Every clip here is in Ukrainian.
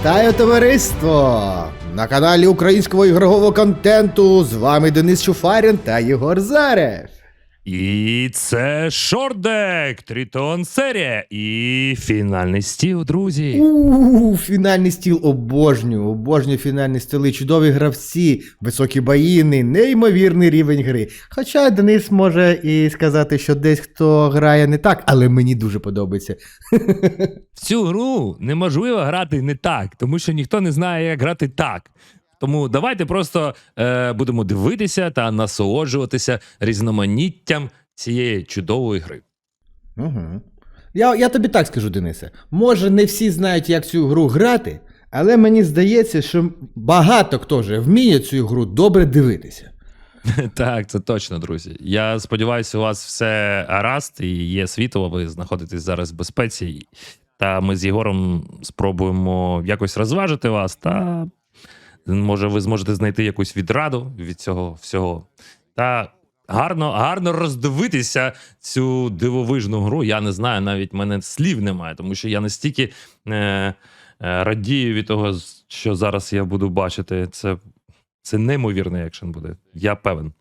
Вітаю товариство! На каналі українського ігрового контенту з вами Денис Шуфарін та Єгор Зарев. І це шордек, тритон серія і фінальний стіл, друзі. У фінальний стіл обожнюю, обожнюю фінальні стіли, чудові гравці, високі баїни, неймовірний рівень гри. Хоча Денис може і сказати, що десь хто грає не так, але мені дуже подобається. В цю гру неможливо грати не так, тому що ніхто не знає, як грати так. Тому давайте просто е, будемо дивитися та насолоджуватися різноманіттям цієї чудової гри. Угу. Я, я тобі так скажу, Денисе. Може, не всі знають, як цю гру грати, але мені здається, що багато хто вже вміє цю гру добре дивитися. Так, це точно, друзі. Я сподіваюся, у вас все гаразд і є світло, ви знаходитесь зараз в безпеці. Та ми з Єгором спробуємо якось розважити вас, та може ви зможете знайти якусь відраду від цього всього. Та гарно, гарно роздивитися цю дивовижну гру. Я не знаю, навіть мене слів немає, тому що я настільки е, е, радію від того, що зараз я буду бачити. Це, це неймовірний екшен буде. Я певен.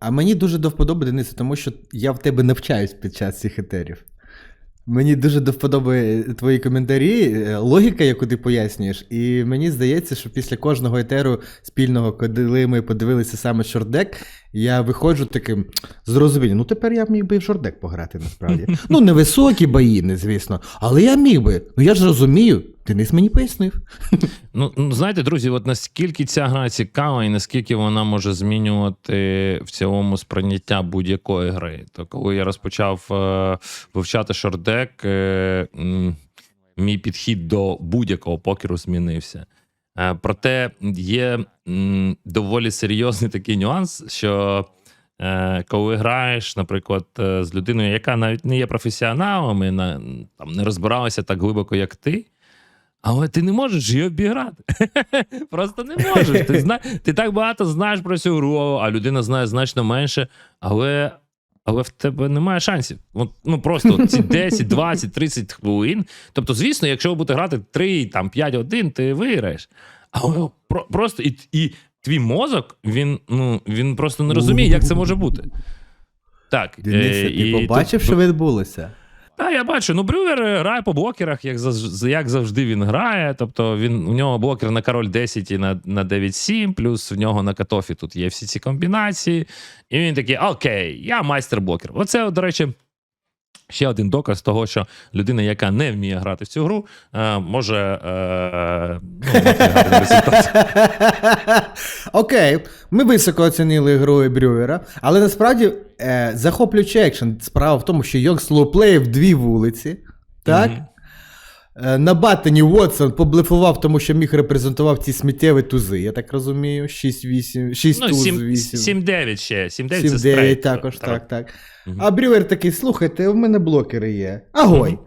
А мені дуже до вподоби, Денисе, тому що я в тебе навчаюсь під час цих етерів. Мені дуже до вподоби твої коментарі, е, логіка, яку ти пояснюєш, і мені здається, що після кожного етеру спільного, коли ми подивилися саме шордек, я виходжу таким зрозумінням. Ну тепер я міг би і в шордек пограти насправді. Ну, невисокі баїни, звісно, але я міг би. Ну я ж розумію, Денис мені пояснив. Ну, ну, знаєте, друзі, от наскільки ця гра цікава і наскільки вона може змінювати в цілому сприйняття будь-якої гри. То коли я розпочав е, вивчати шордек, е, мій підхід до будь-якого покеру змінився. Е, проте є доволі серйозний такий нюанс, що е, коли граєш, наприклад, е, з людиною, яка навіть не є професіоналом і на, там, не розбиралася так глибоко, як ти. Але ти не можеш її обіграти. Просто не можеш. Ти, зна... ти так багато знаєш про цю гру, а людина знає значно менше, але, але в тебе немає шансів. От, ну просто ці 10, 20, 30 хвилин. Тобто, звісно, якщо ви будете грати 3, там, 5 1 ти виграєш. Але про, просто і, і твій мозок, він, ну, він просто не розуміє, як це може бути. Так, Денисе, е, ти побачив, що відбулося? Та я бачу, ну Брювер грає по блокерах, як як завжди він грає. Тобто він у нього блокер на король 10 і на, на 9-7, плюс в нього на катофі тут є всі ці комбінації. І він такий: Окей, я майстер блокер. Оце, до речі. Ще один доказ того, що людина, яка не вміє грати в цю гру, е, може е, ну, гарний результат. Окей, ми високо оцінили гру Брюера, але насправді е, захоплюючий екшен. Справа в тому, що Йонг в дві вулиці. Так? Е, на Баттені Уотсон поблефував, тому що міг репрезентував ці сміттєві тузи, я так розумію. 6-8, 6 Ну, туз, 7, 8. 7-9 ще. 7-9 це стрейт. також, так, так. Мгм. А Брюер такий, слухайте, у мене блокери є. Агой! Мгм.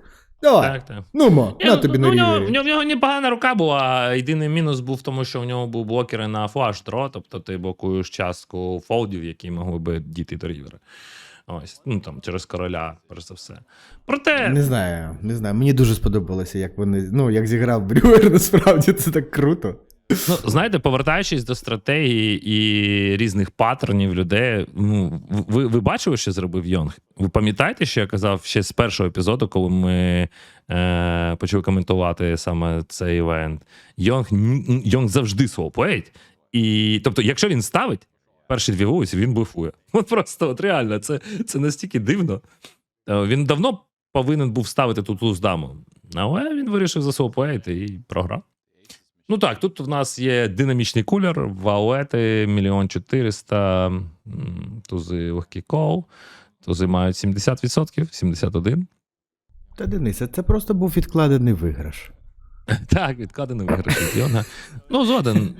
Давай. Так, так. Ну мо, Ні, на ну, тобі ну, на нього, в нього, в нього непогана рука була. Єдиний мінус був в тому, що у нього був блокери на флаш дро, тобто ти блокуєш частку фолдів, які могли би дійти до рівера. Ось, ну там через короля, перш за все. Проте, Не знаю, не знаю. Мені дуже сподобалося, як вони. Ну, як зіграв Брюер, насправді це так круто. ну, знаєте, повертаючись до стратегії і різних паттернів людей, ну, ви, ви бачили, що зробив Йонг? Ви пам'ятаєте, що я казав ще з першого епізоду, коли ми е, почали коментувати саме цей івент? Йонг, Йонг завжди своплеїть. І тобто, якщо він ставить перші дві вулиці, він блефує. От просто от реально, це, це настільки дивно. Е, Він давно повинен був ставити тут туз даму, але він вирішив засвоплеїти і програв. Ну так, тут в нас є динамічний кулер, валети, мільйон чотириста, м, тузи легкий кол, тузи мають 70%, 71%. Та Денисе, це просто був відкладений виграш. Так, відкладений виграш. Ну, згоден.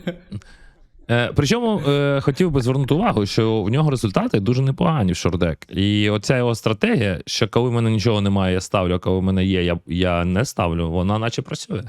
Е, причому е, хотів би звернути увагу, що в нього результати дуже непогані в шордек. І оця його стратегія, що коли в мене нічого немає, я ставлю, а коли в мене є, я, я не ставлю, вона наче працює.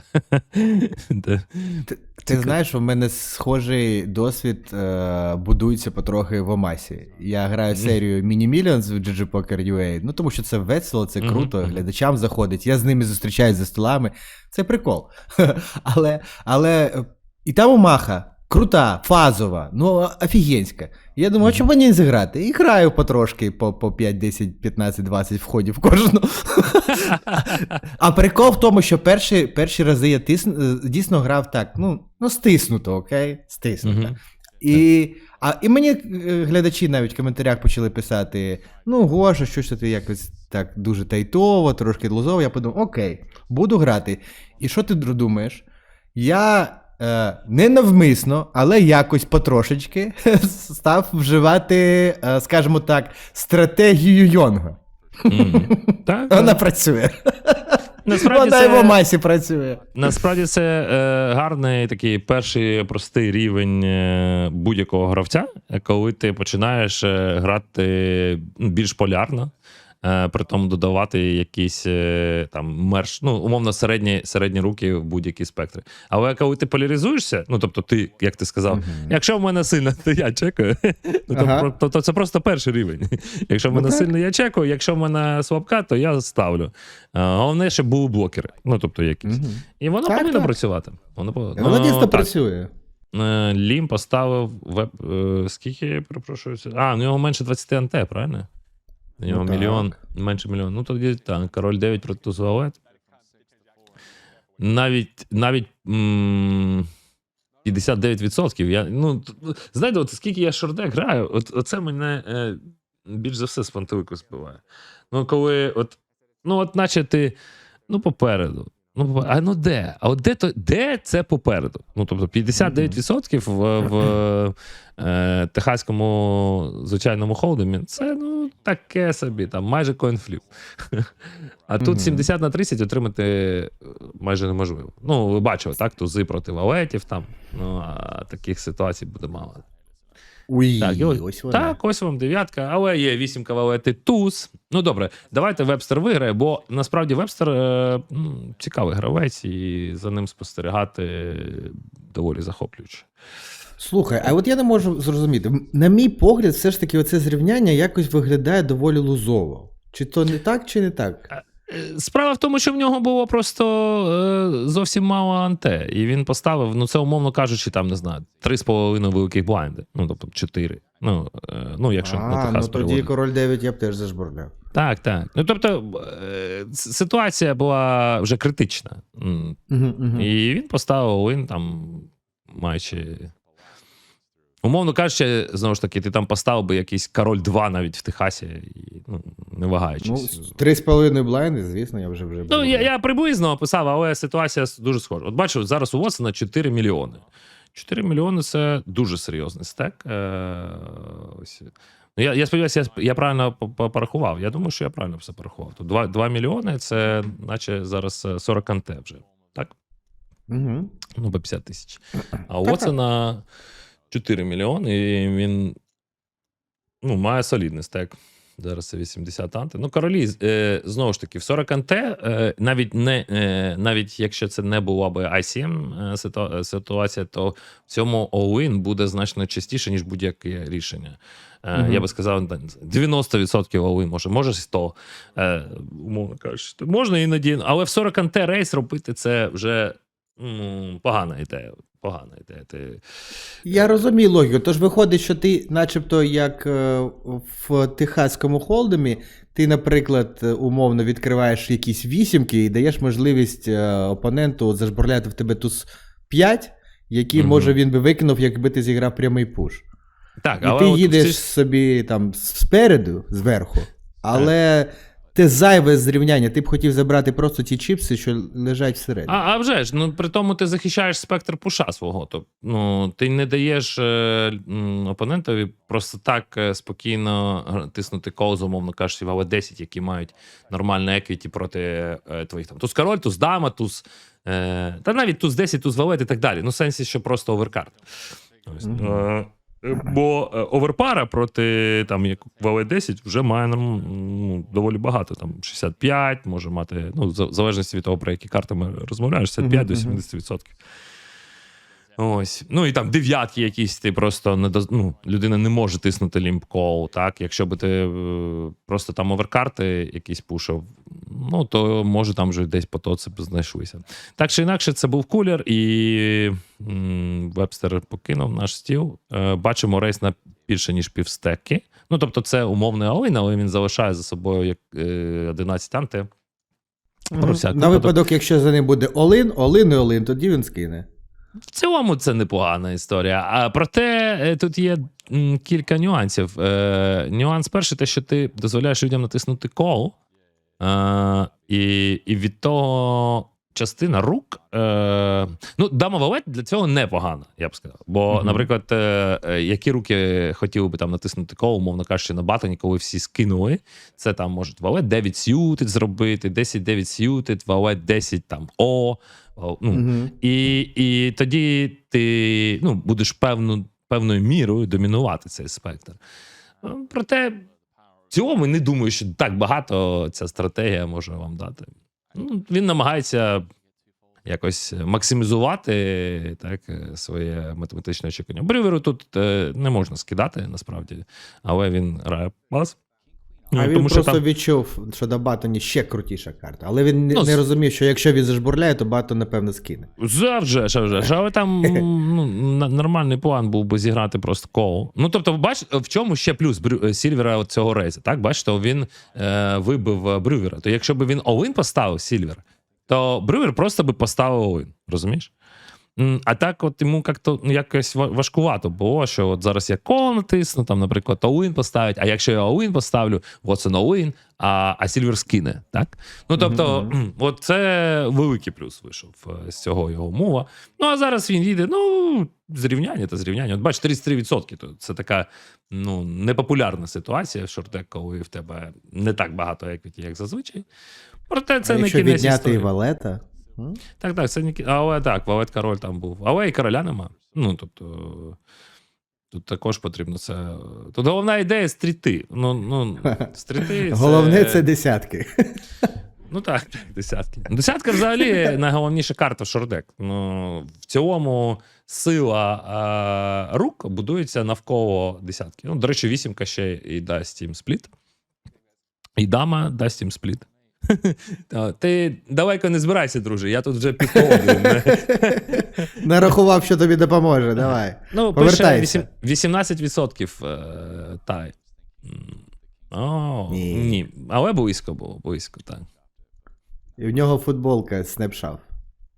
Ти, ти знаєш, у мене схожий досвід е, будується потрохи в Омасі. Я граю серію Mini Millions в GG Poker UA, ну тому що це весело, це круто, глядачам заходить. Я з ними зустрічаюсь за столами. Це прикол. але, але е, і там Омаха. Крута, фазова, ну офігенська. Я думаю, а чому не зіграти? І граю потрошки по, по 5, 10, 15, 20 входів в кожну. А прикол в тому, що перші, перші рази я тисн, е, дійсно грав так, ну, ну стиснуто, окей? Стиснуто. І, а, і мені е, глядачі навіть в коментарях почали писати: ну, Гоша, що ж ти якось так дуже тайтово, трошки лузово. Я подумав, окей, буду грати. І що ти думаєш? Я е, ненавмисно, але якось потрошечки став вживати, е, скажімо так, стратегію Йонга. Так, Вона так. працює. Насправді Вона і в масі працює. Насправді це е, гарний такий перший простий рівень будь-якого гравця, коли ти починаєш грати ну, більш полярно, при тому додавати якісь е, там мерш, ну, умовно, середні, середні руки в будь-які спектри. Але коли ти поляризуєшся, ну тобто, ти, як ти сказав, якщо в мене сильно, то я чекаю. Ну, то, Ага. то, то це просто перший рівень. Якщо в мене Ну, сильно, я чекаю, якщо в мене слабка, то я ставлю. А, Головне, щоб були блокери. Ну, тобто якісь. Мгм. І воно Так, повинно так. працювати. Воно повинно. Вона Ну, дійсно так. працює. Е, Лім поставив веб. е, Скільки я перепрошую? А, в нього менше 20 анте, правильно? У нього Ну, так. мільйон, менше мільйон. Ну тоді так, король 9 проти туз валет. Навіть навіть м, 59%. Я, ну, знаєте, от скільки я шордек граю, от, оце мене е, більш за все з пантелику збиває. Ну, коли, от, ну, от наче ти, ну, попереду. Ну, а ну де? А от де, то, де це попереду? Ну, тобто 59% в, в е, техаському звичайному холдемі це ну, таке собі, там майже коінфліп. А тут 70 на 30 отримати е, майже неможливо. Ну, ви бачили, так? Тузи проти валетів там. Ну, а таких ситуацій буде мало. Уй, Так, ось, ось вона. так, ось вам дев'ятка, але є вісімка валети туз. Ну добре, давайте Вебстер виграє, бо насправді Вебстер е, цікавий гравець, і за ним спостерігати доволі захоплююче. Слухай, а от я не можу зрозуміти. На мій погляд, все ж таки, оце зрівняння якось виглядає доволі лузово. Чи то не так, чи не так? Е, Справа в тому, що в нього було просто е, зовсім мало анте, і він поставив, ну це умовно кажучи, там не знаю, три з половиною великих блайнди. Ну тобто чотири. Ну, е, ну якщо на а, Техас ну тоді переводити. король 9 я б теж зажбурляв. Так, так. Ну тобто е, ситуація була вже критична. Угу, угу. І він поставив він там маючи. Умовно кажучи, знову ж таки, ти там поставив би якийсь король 2 навіть в Техасі, і, ну, не Ну, вагаючись. три з половиною блайнди, звісно, я вже вже. Ну, я, я приблизно описав, але ситуація дуже схожа. От бачу, зараз у Вотсона 4 мільйони. 4 мільйони це дуже серйозний стек. Е, ось. Ну, я, я сподіваюся, я, я правильно по- по- порахував. Я думаю, що я правильно все порахував. Тут 2, 2 мільйони це наче зараз е, 40 анте вже. Так? Угу. Ну, по 50 тисяч. А у Вотсона 4 мільйони, і він ну, має солідний стек. Зараз це 80 анте. Ну, королі, е, знову ж таки, в 40 анте, е, навіть не е, навіть якщо це не була би ICM е, ситуація, то в цьому all-in буде значно частіше, ніж будь-яке рішення. Е, Мгм. Я би сказав, 90% all-in, може, може 100, е, умовно кажучи. Можна іноді, але в 40 анте рейс робити це вже м, погана ідея. Погана ідея. Ти... Я розумію логіку. Тож виходить, що ти, начебто, як е, в техаському холдемі, ти, наприклад, е, умовно відкриваєш якісь вісімки і даєш можливість е, опоненту зажбурляти в тебе туз 5, які, Мгм. може, він би викинув, якби ти зіграв прямий пуш. Так, І але ти їдеш всі- собі там спереду, зверху, але те зайве зрівняння. Ти б хотів забрати просто ті чіпси, що лежать всередині. А, а вже ж, ну при тому ти захищаєш спектр пуша свого. Тобто, ну, ти не даєш е, опонентові просто так е, спокійно тиснути кол, умовно кажучи, в АВ-10, які мають нормальне еквіті проти е, твоїх там. Туз король, туз дама, туз. Е, та навіть туз 10, туз валет і так далі. Ну, в сенсі, що просто оверкарт. Е, е, Бо е, оверпара проти там, як в АВ-10 вже має ну, доволі багато. Там 65, може мати, ну, в залежності від того, про які карти ми розмовляємо, 65 до Мгм, мгм. 70%. Ось. Ну і там дев'ятки якісь, ти просто не доз... ну, людина не може тиснути лімп кол, так? Якщо би ти е, просто там оверкарти якісь пушив, ну то може там вже десь потоци б знайшлися. Так чи інакше, це був кулер, і Вебстер покинув наш стіл. Е, бачимо рейс на більше, ніж півстеки. Ну, тобто, це умовний Олин, але він залишає за собою як е, 11 анти. Про всяк На випадок. випадок, якщо за ним буде Олин, Олин і Олин, тоді він скине. В цілому це непогана історія. А проте е, тут є кілька нюансів. Е, нюанс перший, те, що ти дозволяєш людям натиснути кол, е, і, і від того частина рук. Е, ну, дама валет для цього непогана, я б сказав. Бо, Мгм. наприклад, е, е, які руки хотіли би там натиснути кол, умовно кажучи, на батоні, коли всі скинули, це там можуть валет 9 сьютед зробити, 10 9 сьютед, валет 10 там О. Ну, Мгм. і, і тоді ти ну, будеш певну, певною мірою домінувати цей спектр. Е, Проте, в цілому не думаю, що так багато ця стратегія може вам дати. Ну, він намагається якось максимізувати так, своє математичне очікування. Бриверу тут е, не можна скидати насправді, але він грає пас. Ну, а він тому що просто там- відчув, що на Батоні ще крутіша карта. Але він Ну, не з- розумів, що якщо він зажбурляє, то Батон, напевно, скине. Завжди, ж, вже. Але там ну, нормальний план був би зіграти просто кол. Ну тобто, бач, в чому ще плюс Брю- Сільвера от цього рейзу. Так, бачите, він е, вибив е, Брювера. То якщо б він Олин поставив Сільвер, то Брювер просто би поставив Олин. Розумієш? А так, от йому як-то ну, якось ва- важкувато було, що от зараз я кол натисну, там, наприклад, Оуін поставить, а якщо я Оуін поставлю, Вотсон Оуін, а, а Сільвер скине. Так? Ну тобто, Мгм. от це великий плюс вийшов е, з цього його мова. Ну а зараз він їде. Ну, зрівняння та зрівняння. От бач, 33%. То це така ну, непопулярна ситуація в шортек, коли в тебе не так багато еквіті, як зазвичай. Проте це а не якщо кінець відняти історії. валета. Так, так, це не Але так, Валет король там був. Але і короля нема. Ну, тобто. Тут також потрібно це. Тут головна ідея стріти. Ну, ну, стріти. Це... Головне це десятки. Ну так, так, десятки. Десятка взагалі найголовніша карта в шордек. Ну, в цілому сила а, рук будується навколо десятки. Ну, до речі, вісімка ще і дасть їм спліт. І дама дасть їм спліт. Та, Ти далеко не збирайся, друже. Я тут вже півгодини. Нарахував, що тобі допоможе. Давай. Ну, пише 18% е, тай. М. О, Ні. ні. Але близько було, близько, так. І в нього футболка снапшав.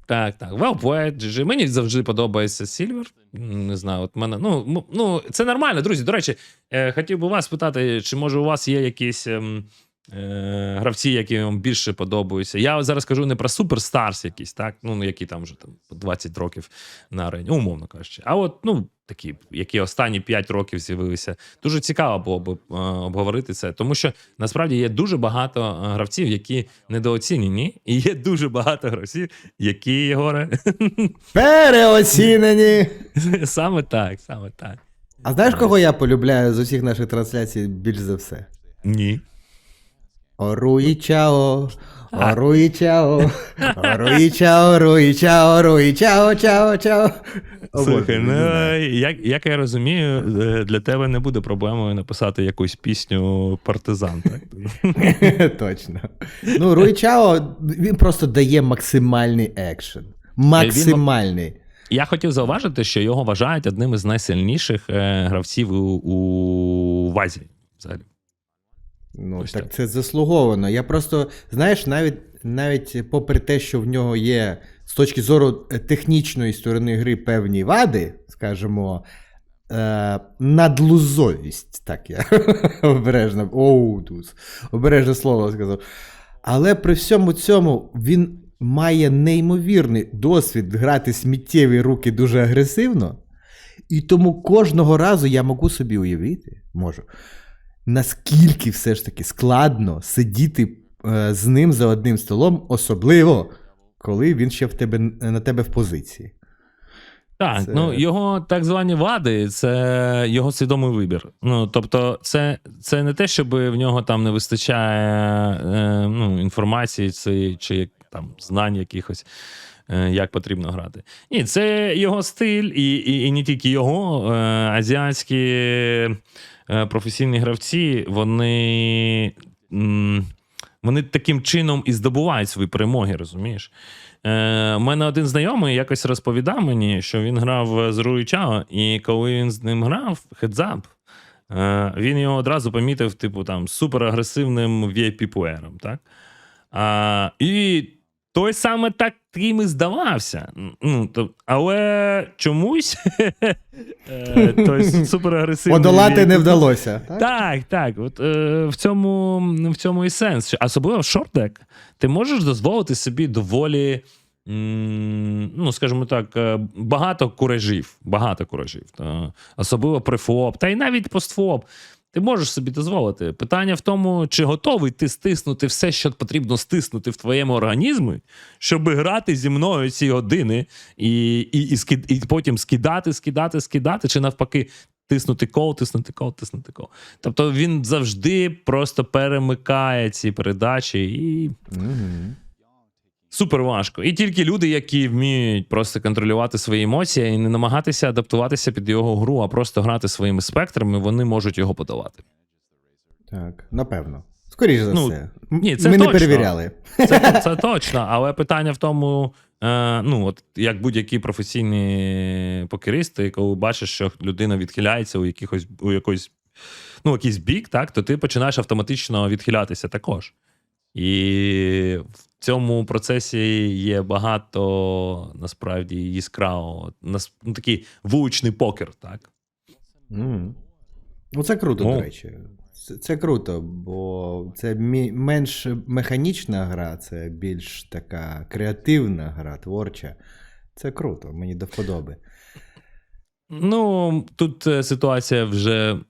Так, так. Well played, GG. Мені завжди подобається Сільвер. Не знаю, от мене. Ну, ну, це нормально, друзі. До речі, е, хотів би вас спитати, чи може у вас є якісь. Е, гравці, які вам більше подобаються. Я зараз кажу не про суперстарс якісь, так? Ну, які там вже там 20 років на арені, умовно кажучи. А от, ну, такі, які останні 5 років з'явилися. Дуже цікаво було б е, обговорити це. Тому що насправді є дуже багато е, гравців, які недооцінені, і є дуже багато гравців, які Єгоре. Переоцінені! саме так, саме так. А знаєш, кого я полюбляю з усіх наших трансляцій більш за все? Ні. Оруї чао, А. оруї чао, оруї чао, чао, Слухай, ну як, як я розумію, е, для тебе не буде проблемою написати якусь пісню партизан. Точно. Ну, Руї Чао, він просто дає максимальний екшен. Максимальний. Я хотів зауважити, що його вважають одним із найсильніших е, гравців у, у в Азії. Взагалі. Ну, Ось так, так. це заслуговано. Я просто, знаєш, навіть, навіть попри те, що в нього є з точки зору е, технічної сторони гри певні вади, скажімо, е, надлузовість, так я обережно, оу, тут, обережне слово сказав. Але при всьому цьому він має неймовірний досвід грати сміттєві руки дуже агресивно. І тому кожного разу я можу собі уявити, можу, наскільки все ж таки складно сидіти е, з ним за одним столом, особливо коли він ще в тебе, на тебе в позиції. Так, Це- ну його так звані вади це його свідомий вибір. Ну тобто, це, це не те, щоб в нього там не вистачає е, ну, інформації чи, чи там знань якихось. е, Як потрібно грати. Ні, це його стиль, і, і, і не тільки його. Е, азіатські е, професійні гравці, вони, вони таким чином і здобувають свої перемоги, розумієш? Е, у мене один знайомий якось розповідав мені, що він грав з Руї Чао, і коли він з ним грав, хедзап, е, він його одразу помітив, типу, там, суперагресивним VIP-пуером, так? А, і той саме так таким і здавався. Ну, то, але чомусь е, той суперагресивний Подолати не вдалося. Так? так, так. От, е, в, цьому, в цьому і сенс. Особливо в шортдек. Ти можеш дозволити собі доволі, м, ну, скажімо так, е, багато куражів. Багато куражів. Та, особливо префоп, та й навіть постфоп. Ти можеш собі дозволити. Питання в тому, чи готовий ти стиснути все, що потрібно стиснути в твоєму організмі, щоб грати зі мною ці години і, і, і, скид, і потім скидати, скидати, скидати, чи навпаки, тиснути кол, тиснути кол, тиснути кол. Тобто він завжди просто перемикає ці передачі і Мгм. Супер важко. І тільки люди, які вміють просто контролювати свої емоції і не намагатися адаптуватися під його гру, а просто грати своїми спектрами, вони можуть його подолати. Так, напевно. Скоріше за Ну, все. ні, це Ми не перевіряли. Це, це точно, але питання в тому, е, ну от як будь-які професійні покеристи, коли бачиш, що людина відхиляється у якихось у якийсь, ну, якийсь бік, так, то ти починаєш автоматично відхилятися також. І в цьому процесі є багато насправді яскравого, нас- ну, такий вуличний покер, так. Мгм. Ну, це круто, Ну. до речі. Це, це круто, бо це мі- менш механічна гра, це більш така креативна гра, творча. Це круто, мені до вподоби. Ну, тут е, ситуація вже в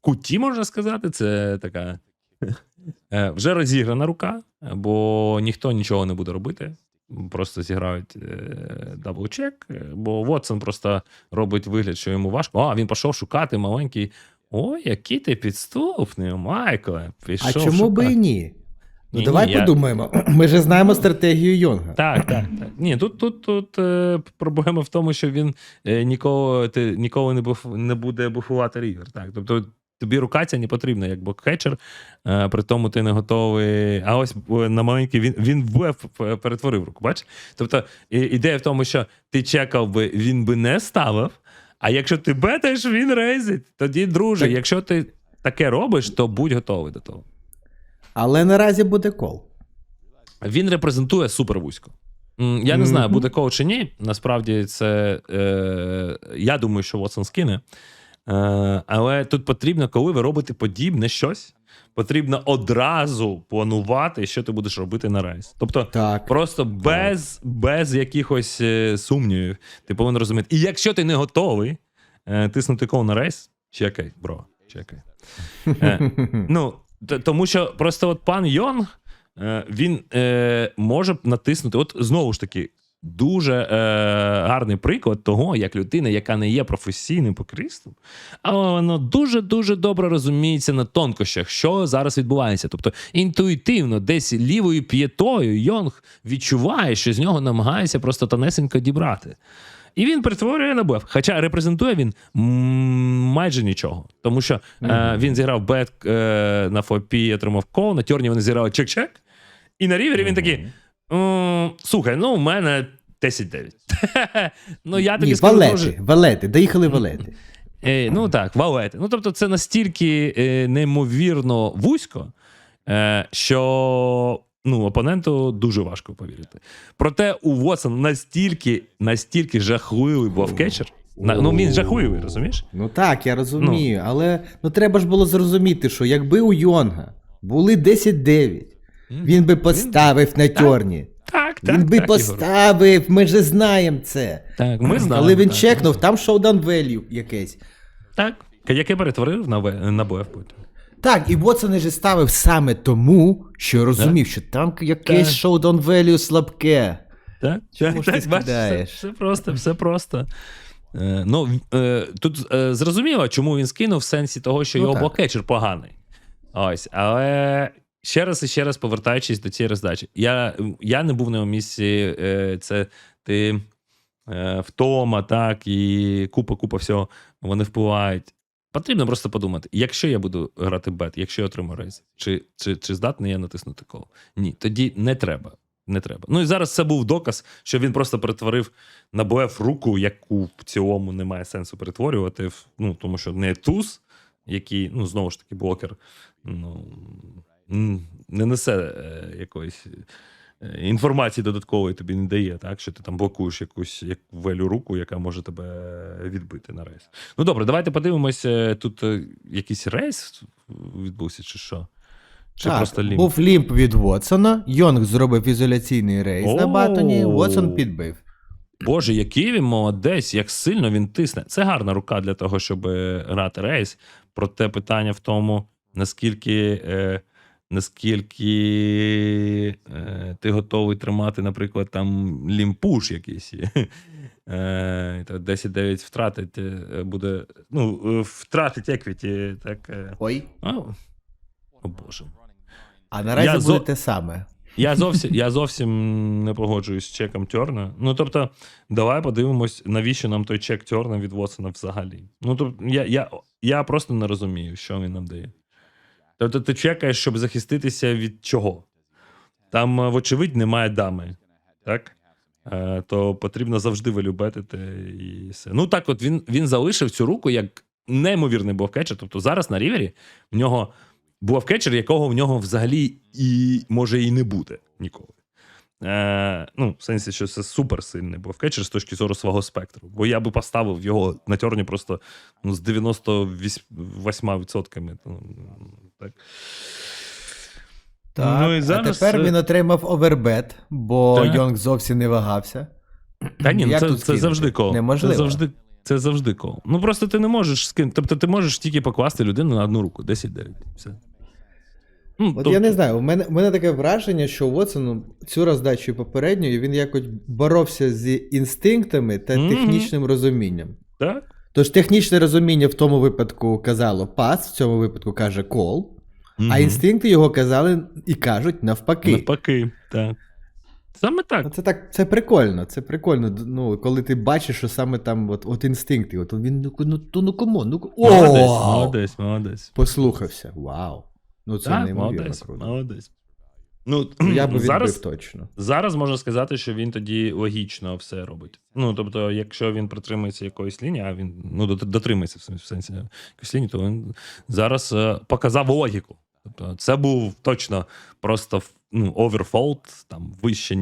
куті, можна сказати. Це така вже розіграна рука, бо ніхто нічого не буде робити. Просто зіграють даблчек, бо Вотсон просто робить вигляд, що йому важко. А, він пішов шукати маленький. Ой, який ти підступний, Майкле. Пішов а чому би і ні? Ну, Ні, давай ні, я- подумаємо. Ми ж знаємо стратегію Йонга. Так, так, так. Ні, тут, тут, тут е, проблема в тому, що він е, ніколи, ти, ніколи не, буф, не буде буфувати рівер. Так? Тобто тобі рука ця не потрібна, як бокхетчер, е, при тому ти не готовий. А ось е, на маленький він, він БФ перетворив руку. Бачиш? Тобто ідея в тому, що ти чекав би, він би не ставив, а якщо ти бетаєш, він рейзить. Тоді, друже, Так. якщо ти таке робиш, то будь готовий до того. Але наразі буде кол. Він репрезентує супервузько. М, Я не знаю, буде кол чи ні. Насправді, це е, я думаю, що Вотсон скине. Е, але тут потрібно, коли ви робите подібне щось, потрібно одразу планувати, що ти будеш робити на рейс. Тобто, Так. просто без, без якихось е, сумнівів, ти повинен розуміти. І якщо ти не готовий е, тиснути кол на рейс, чекай, бро, чекай. Ну, тому що просто от пан Йонг, він е, може натиснути. От знову ж таки, дуже е, гарний приклад того, як людина, яка не є професійним покристом, але вона дуже-дуже добре розуміється на тонкощах, що зараз відбувається. Тобто інтуїтивно, десь лівою п'єтою Йонг відчуває, що з нього намагаються просто тонесенько дібрати. І він перетворює на беф. Хоча репрезентує він майже нічого. Тому що е, він зіграв бет е, на фопі, отримав кол, на тьорні вони зіграли чек-чек. І на рівері він такий: «М, слухай, ну у мене 10-9. ну, я тобі Ні, скажу, валети, дуже- валети, доїхали валети. Е, ну так, валети. Ну тобто, це настільки е, неймовірно вузько, е, що ну, опоненту дуже важко повірити. Проте у Вотсон настільки, настільки жахливий був кетчер. На- Ну, він жахливий, розумієш? Ну так, я розумію, але ну треба ж було зрозуміти, що якби у Йонга були 10-9, він би поставив на тьорні. Так, так. Він би так, Ігор. поставив, ми же знаємо це. Так, ми знаємо. Але він так, чекнув, там шоудан value якесь. Так. Яке перетворив на, В- на БФ потім. Так, і Вотсон же ставив саме тому, що розумів, що там якесь Так. шоудан value слабке. Так? Чому ж ти Так, бачиш. Все, все просто, все просто. Е, ну, е, тут е, зрозуміло, чому він скинув в сенсі того, що Ну, його так. блокетчер поганий. Ось, але ще раз і ще раз повертаючись до цієї роздачі. Я, я не був на місці. Е, це ти е, втома, так, і купа-купа всього. Вони впливають. Потрібно просто подумати, якщо я буду грати бет, якщо я отримаю рейс, чи, чи, чи здатний я натиснути кол? Ні, тоді не треба. Не треба. Ну і зараз це був доказ, що він просто перетворив на БФ руку, яку в цілому немає сенсу перетворювати. Ну, тому що не туз, який, ну, знову ж таки, блокер, ну, не несе е, якоїсь е, інформації додаткової тобі не дає, так? Що ти там блокуєш якусь як велю руку, яка може тебе відбити на рейс. Ну добре, давайте подивимося. Тут е, якийсь рейс відбувся, чи що? Чи так, просто лімп? був лімп від Вотсона, Йонг зробив ізоляційний рейс на батоні, Вотсон підбив. Боже, який він молодець, як сильно він тисне. Це гарна рука для того, щоб грати рейс. Проте питання в тому, наскільки, е, наскільки е, ти готовий тримати, наприклад, там лімпуш якийсь. Е, 10-9 втратить е, буде. Ну, е, втратить еквіті. Так, е. Ой. О, о Боже. А наразі Я буде зо- те саме. Я зовсім, я зовсім не погоджуюсь з чеком Терна. Ну, тобто, давай подивимось, навіщо нам той чек Терна від Вотсона взагалі. Ну, тобто, я, я, я просто не розумію, що він нам дає. Тобто, ти чекаєш, щоб захиститися від чого? Там, е, вочевидь, немає дами. Так? Е, то потрібно завжди вилюбетити і все. Ну, так, от він, він залишив цю руку як неймовірний блокетчер. Тобто, зараз на рівері в нього блокетчер, якого в нього взагалі і може і не буде ніколи. Е, ну, в сенсі, що це суперсильний блокетчер з точки зору свого спектру. Бо я би поставив його на тьорні просто ну, з 98%. Ну, так. Так, Ну, і а тепер він отримав овербет, бо Так. Йонг зовсім не вагався. Та ні, ну, Як це, тут це завжди кол. Неможливо. Це завжди, це завжди кол. Ну просто ти не можеш скинути. Тобто ти можеш тільки покласти людину на одну руку. 10-9. Все. Ну, От тобто- я не знаю, у мене, у мене таке враження, що Вотсон цю роздачу і попередньою він якось боровся з інстинктами та Мгм. технічним розумінням. Так? Тож технічне розуміння в тому випадку казало пас, в цьому випадку каже кол, а інстинкти його казали і кажуть навпаки. Навпаки, так. Саме так. Ну, Це так, це прикольно. Це прикольно. Ну, коли ти бачиш, що саме там от, от інстинкти. От він ну, ну, ну, ну кому? Ну, ку- Молодець, молодець, молодець. Послухався. Вау. Ну це Так, неймовірно молодець, круто. молодець. Ну, Ну, Я би відбив точно. зараз можна сказати, що він тоді логічно все робить. Ну, тобто, якщо він притримується якоїсь лінії, а він ну, дотримується в сенсі- в сенсі якоїсь лінії, то він зараз е, показав логіку. Тобто, це був точно просто ну, оверфолд, там вище,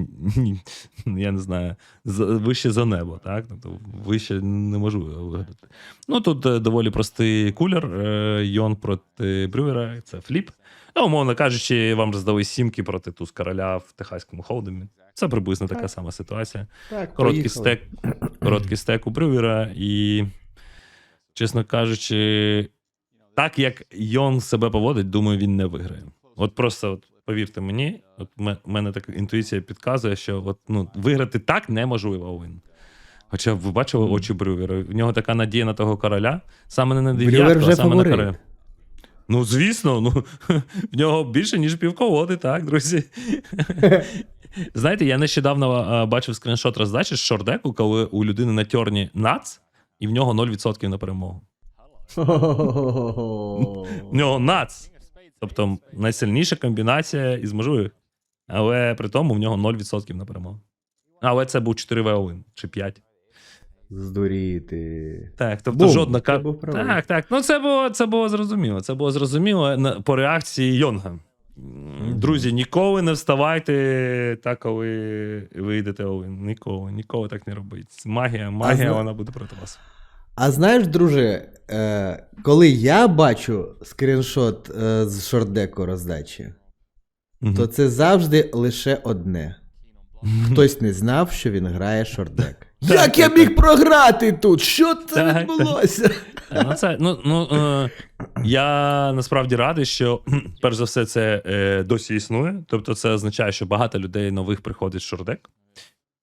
я не знаю, вище за небо, так? Тобто, вище неможливо. Ну, тут е, доволі простий кулер. е, Йон проти Брювера, це фліп. Ну, умовно кажучи, вам же здали сімки проти туз короля в техаському холдемі. Це приблизно така сама ситуація. Так, Короткий поїхали. стек, короткий стек у Брювера, і, чесно кажучи, так як Йон себе поводить, думаю, він не виграє. От просто от, повірте мені, от в мене така інтуїція підказує, що от, ну, виграти так неможливо він. Хоча ви бачили очі Брювера, в нього така надія на того короля, саме не на дев'ятку, а саме фаворит. на короля. Ну, звісно, ну в нього більше, ніж півководи, так, друзі. Знаєте, я нещодавно бачив скріншот роздачі з шордеку, коли у людини на тьорні нац, і в нього 0% на перемогу. В нього нац. Тобто найсильніша комбінація із можливих. Але при тому в нього 0% на перемогу. Але це був 4 в чи 5. Здуріти. Так, тобто Бум, жодна ти кар... Так, так. Ну це було, це було зрозуміло. Це було зрозуміло по реакції Йонга. Друзі, ніколи не вставайте так, коли ви йдете Олин. Ніколи, ніколи так не робіть. Магія, магія, зна- вона буде проти вас. А знаєш, друже, е, коли я бачу скріншот е, з шордеку роздачі, Мгм. то це завжди лише одне. Хтось не знав, що він грає шордек. Як я міг програти тут? Що це відбулося? Ну, це, ну, ну, е, я насправді радий, що перш за все це е, досі існує. Тобто, це означає, що багато людей нових приходить в шордек.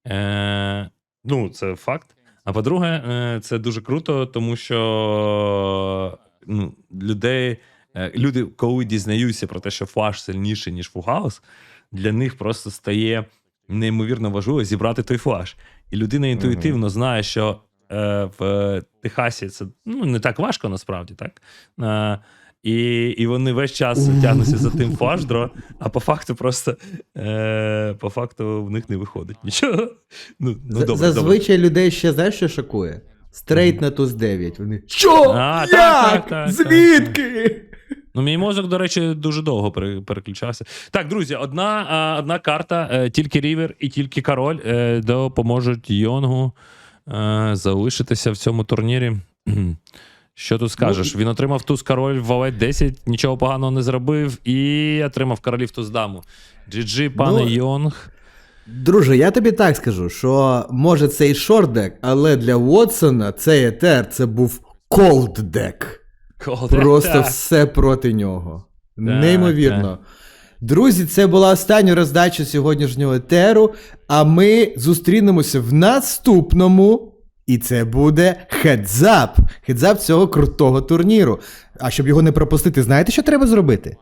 Е, ну, це факт. А по-друге, е, це дуже круто, тому що ну, людей, е, люди, коли дізнаються про те, що флаш сильніший, ніж фугаус, для них просто стає неймовірно важливо зібрати той флаш. І людина інтуїтивно знає, що е, в Техасі це ну, не так важко насправді, так? І, і вони весь час тягнуться за тим флаждро, а по факту просто е, по факту в них не виходить нічого. Ну, ну добре, Зазвичай людей ще знаєш, що шокує? Стрейт на туз 9. Вони. Що? А, Як? так, так, так, Звідки? Ну, мій мозок, до речі, дуже довго переключався. Так, друзі, одна, одна карта, е, тільки рівер і тільки король е, допоможуть Йонгу е, залишитися в цьому турнірі. Що тут скажеш? Він отримав туз король валет 10, нічого поганого не зробив, і отримав королів туз даму. GG, пане Ну, Йонг. Друже, я тобі так скажу, що може це і шорт-дек, але для Уотсона цей етер це був колд-дек. Просто Так. все проти нього. Неймовірно. Друзі, це була остання роздача сьогоднішнього етеру. А ми зустрінемося в наступному. І це буде хедзап. Хедзап цього крутого турніру. А щоб його не пропустити, знаєте, що треба зробити?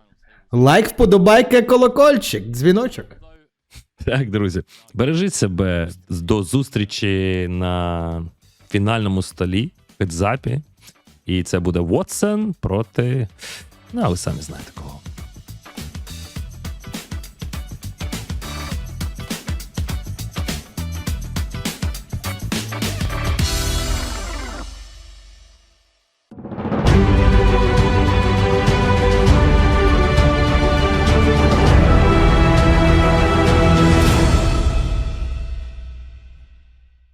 Лайк, вподобайка, колокольчик, дзвіночок. Так, друзі, бережіть себе до зустрічі на фінальному столі Хедзапі. І це буде Вотсон проти. Ну, а ви самі знаєте кого.